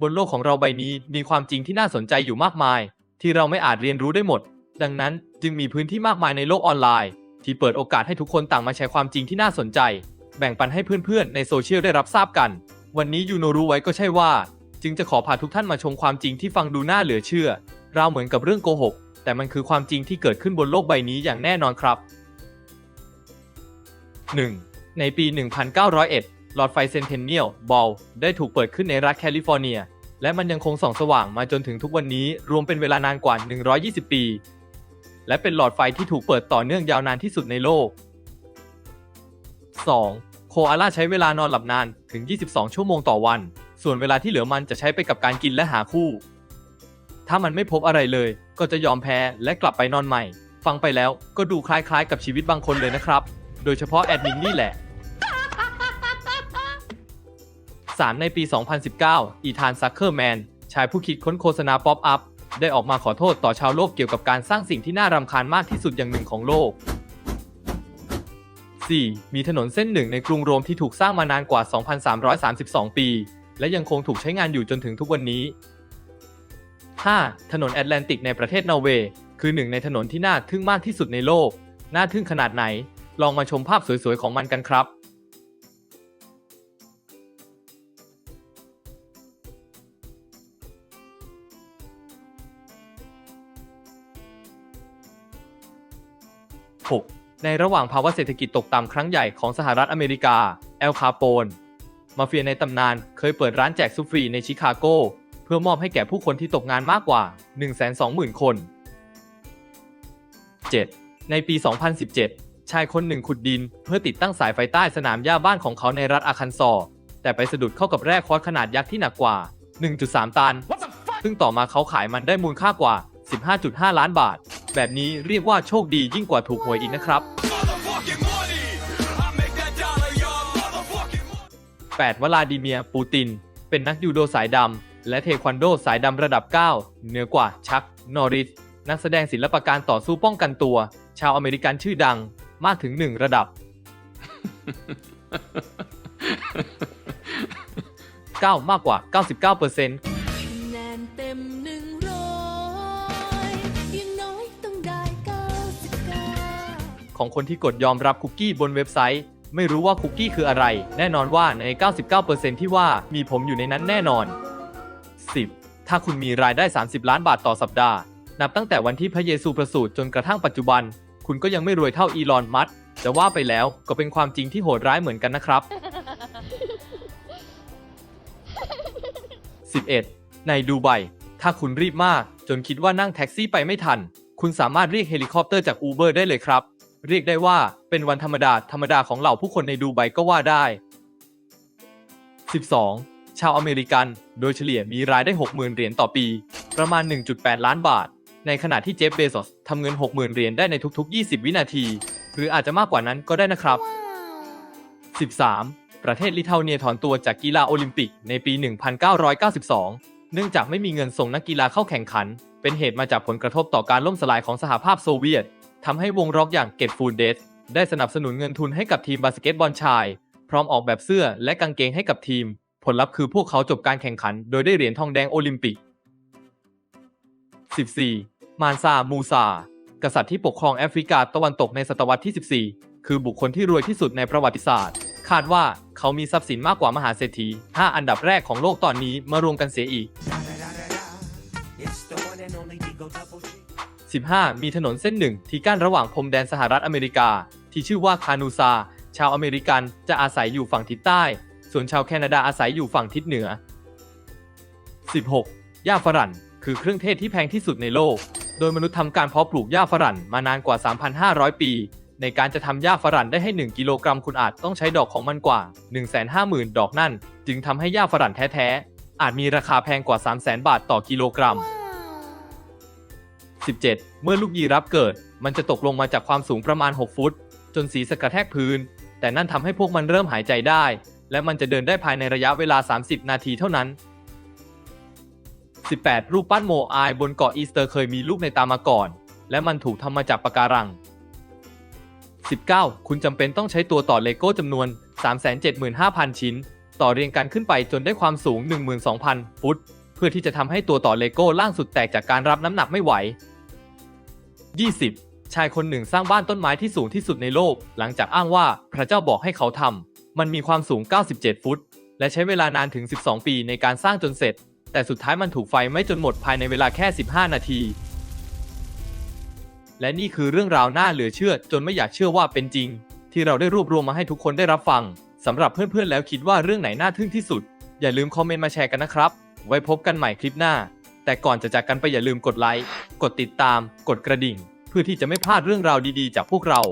บนโลกของเราใบนี้มีความจริงที่น่าสนใจอยู่มากมาย ที่เราไม่อาจเรียนรู้ได้หมด ดังนั้นจึงมีพื้นที่มากมายในโลกออนไลน์ ที่เปิดโอกาสให้ทุกคนต่างมาแชร์ความจริงที่น่าสนใจ แบ่งปันให้เพื่อนๆ ในโซเชียลได้รับทราบกัน วันนี้ยูโนรู้ไว้ก็ใช่ว่า จึงจะขอพาทุกท่านมาชมความจริงที่ฟังดูน่าเหลือเชื่อเราวเหมือนกับเรื่องโกหกแต่มันคือความจริงที่เกิดขึ้นบนโลกใบนี้อย่างแน่นอนครับ 1. ในปี 1901 หลอดไฟเซนเทนเนียลบอลได้ถูกเปิดขึ้นในรัฐแคลิฟอร์เนีย และมันยังคงส่องสว่างมาจนถึงทุกวันนี้รวมเป็นเวลานานกว่า 120 ปี และเป็นหลอดไฟที่ถูกเปิดต่อเนื่องยาวนานที่สุดในโลก 2. โคอาล่าใช้เวลานอนหลับนานถึง 22 ชั่วโมงต่อวัน ส่วนเวลาที่เหลือมันจะใช้ไปกับการกินและหาคู่ ถ้ามันไม่พบอะไรเลย ก็จะยอมแพ้และกลับไปนอนใหม่ ฟังไปแล้วก็ดูคล้ายๆ กับชีวิตบางคนเลยนะครับ โดยเฉพาะแอดมินนี่แหละ 3ในปี 2019 อีธานซักเคอร์แมน ชายผู้คิดค้นโฆษณาป๊อปอัพ ได้ออกมาขอโทษต่อชาวโลกเกี่ยวกับการสร้างสิ่งที่น่ารำคาญมากที่สุดอย่างหนึ่งของโลก 4. มีถนนเส้นหนึ่งในกรุงโรมที่ถูกสร้างมานานกว่า 2,332 ปี และยังคงถูกใช้งานอยู่จนถึงทุกวันนี้ 5. ถนนแอตแลนติกในประเทศนอร์เวย์ คือหนึ่งในถนนที่น่าทึ่งมากที่สุดในโลก น่าทึ่งขนาดไหน ลองมาชมภาพสวยๆของมันกันครับ 6. ในระหว่างภาวะเศรษฐกิจตกต่ำครั้งใหญ่ของสหรัฐอเมริกา แอลคาโปน มาเฟียในตำนานเคยเปิดร้านแจกซุฟรีในชิคาโก เพื่อมอบให้แก่ผู้คนที่ตกงานมากกว่า 120,000 คน 7. ในปี 2017 ชายคนหนึ่งขุดดิน เพื่อติดตั้งสายไฟใต้สนามหญ้าบ้านของเขาในรัฐอาคันซอร์แต่ไปสะดุดเข้ากับแร่คอร์สขนาดยักษ์ที่หนักกว่า 1.3 ตัน ซึ่งต่อมาเขาขายมันได้มูลค่ากว่า 15.5 ล้านบาท แบบนี้เรียกว่าโชคดียิ่งกว่าถูกหวยอีกนะครับ 8 วลาดิเมียปูติน เป็นนักยูโดสายดำ และเทควันโดสายดำระดับ 9 เหนือกว่าชัก นอริส นักแสดงศิลปการต่อสู้ป้องกันตัว ชาวอเมริกันชื่อดังมากถึง1ระดับ 9 มากกว่า 99%ค ของคนที่กดยอมรับคุกกี้บนเว็บไซต์ ไม่รู้ว่าคุกกี้คืออะไร แน่นอนว่าใน 99%ที่ว่ามีผมอยู่ในนั้นแน่นอน 10. ถ้าคุณมีรายได้ 30 ล้านบาทต่อสัปดาห์ นับตั้งแต่วันที่พระเยซูประสูติจนกระทั่งปัจจุบัน คุณก็ยังไม่รวยเท่าอีลอนมัสก์จะว่าไปแล้วก็เป็นความจริงที่โหดร้ายเหมือนกันนะครับ 11. ในดูไบถ้าคุณรีบมาก จนคิดว่านั่งแท็กซี่ไปไม่ทัน คุณสามารถเรียกเฮลิคอปเตอร์จากอูเบอร์ได้เลยครับ เรียกได้ว่าเป็นวันธรรมดาธรรมดาของเหล่าผู้คนในดูไบก็ว่าได้ 12. ชาวอเมริกัน โดยเฉลี่ยมีรายได้ 60,000 เหรียญต่อปี ประมาณ 1.8 ล้านบาท ในขณะที่เจฟเบซอสทำเงิน 60,000 เหรียญได้ในทุก ๆ 20 วินาที หรืออาจจะมากกว่านั้นก็ได้นะครับ 13. ประเทศลิทัวเนียถอนตัวจากกีฬาโอลิมปิกในปี 1992 เนื่องจากไม่มีเงินส่งนักกีฬาเข้าแข่งขัน เป็นเหตุมาจากผลกระทบต่อการล่มสลายของสหภาพโซเวียต ทำให้วงร็อกอย่างเกตฟูลเดสได้สนับสนุนเงินทุนให้กับทีมบาสเกตบอลชาย พร้อมออกแบบเสื้อและกางเกงให้กับทีม ผลลัพธ์คือพวกเขาจบการแข่งขัน โดยได้เหรียญทองแดงโอลิมปิก 14. มานซา มูซา กษัตริย์ที่ปกครองแอฟริกาตะวันตกในศตวรรษที่ 14 คือบุคคลที่รวยที่สุดในประวัติศาสตร์ คาดว่าเขามีทรัพย์สินมากกว่า มหาเศรษฐี 5 อันดับแรกของโลกตอนนี้มารวมกันเสียอีก 15 มีถนนเส้นหนึ่งที่กั้นระหว่างพรมแดนสหรัฐอเมริกา ที่ชื่อว่าคานูซา ชาวอเมริกันจะอาศัยอยู่ฝั่งทิศใต้ ส่วนชาวแคนาดาอาศัยอยู่ฝั่งทิศเหนือ 16. หญ้าฝรั่น คือเครื่องเทศที่แพงที่สุดในโลก โดยมนุษย์ทำการเพาะปลูกหญ้าฝรั่นมานานกว่า 3,500 ปี ในการจะทำหญ้าฝรั่นได้ให้ 1 กิโลกรัมคุณอาจต้องใช้ดอกของมันกว่า 150,000 ดอกนั่น จึงทำให้หญ้าฝรั่นแท้ๆอาจมีราคาแพงกว่า 300,000 บาทต่อกิโลกรัม 17 เมื่อลูกยีรับเกิด มันจะตกลงมาจากความสูงประมาณ 6 ฟุต จนศีรษะกระแทกพื้น แต่นั่นทำให้พวกมันเริ่มหายใจได้ และมันจะเดินได้ภายในระยะเวลา 30 นาทีเท่านั้น 18 รูปปั้นโมอายบนเกาะอีสเตอร์เคยมีรูปในตามาก่อน และมันถูกทำมาจากปะการัง 19 คุณจำเป็นต้องใช้ตัวต่อเลโก้จำนวน 375,000 ชิ้น ต่อเรียงกันขึ้นไปจนได้ความสูง 12,000 ฟุต เพื่อที่จะทำให้ตัวต่อเลโก้ล่างสุดแตกจากการรับน้ำหนักไม่ไหว 20. ชายคนหนึ่งสร้างบ้านต้นไม้ที่สูงที่สุดในโลก หลังจากอ้างว่าพระเจ้าบอกให้เขาทำ มันมีความสูง 97 ฟุต และใช้เวลานานถึง 12 ปีในการสร้างจนเสร็จ แต่สุดท้ายมันถูกไฟไหม้จนหมดภายในเวลาแค่ 15 นาที และนี่คือเรื่องราวน่าเหลือเชื่อจนไม่อยากเชื่อว่าเป็นจริง ที่เราได้รวบรวมมาให้ทุกคนได้รับฟังสำหรับเพื่อนๆแล้วคิดว่าเรื่องไหนน่าทึ่งที่สุด อย่าลืมคอมเมนต์มาแชร์กันนะครับ ไว้พบกันใหม่คลิปหน้า แต่ก่อนจะจากกันไปอย่าลืมกดไลค์ กดติดตาม กดกระดิ่ง เพื่อที่จะไม่พลาดเรื่องราวดีๆ จากพวกเรา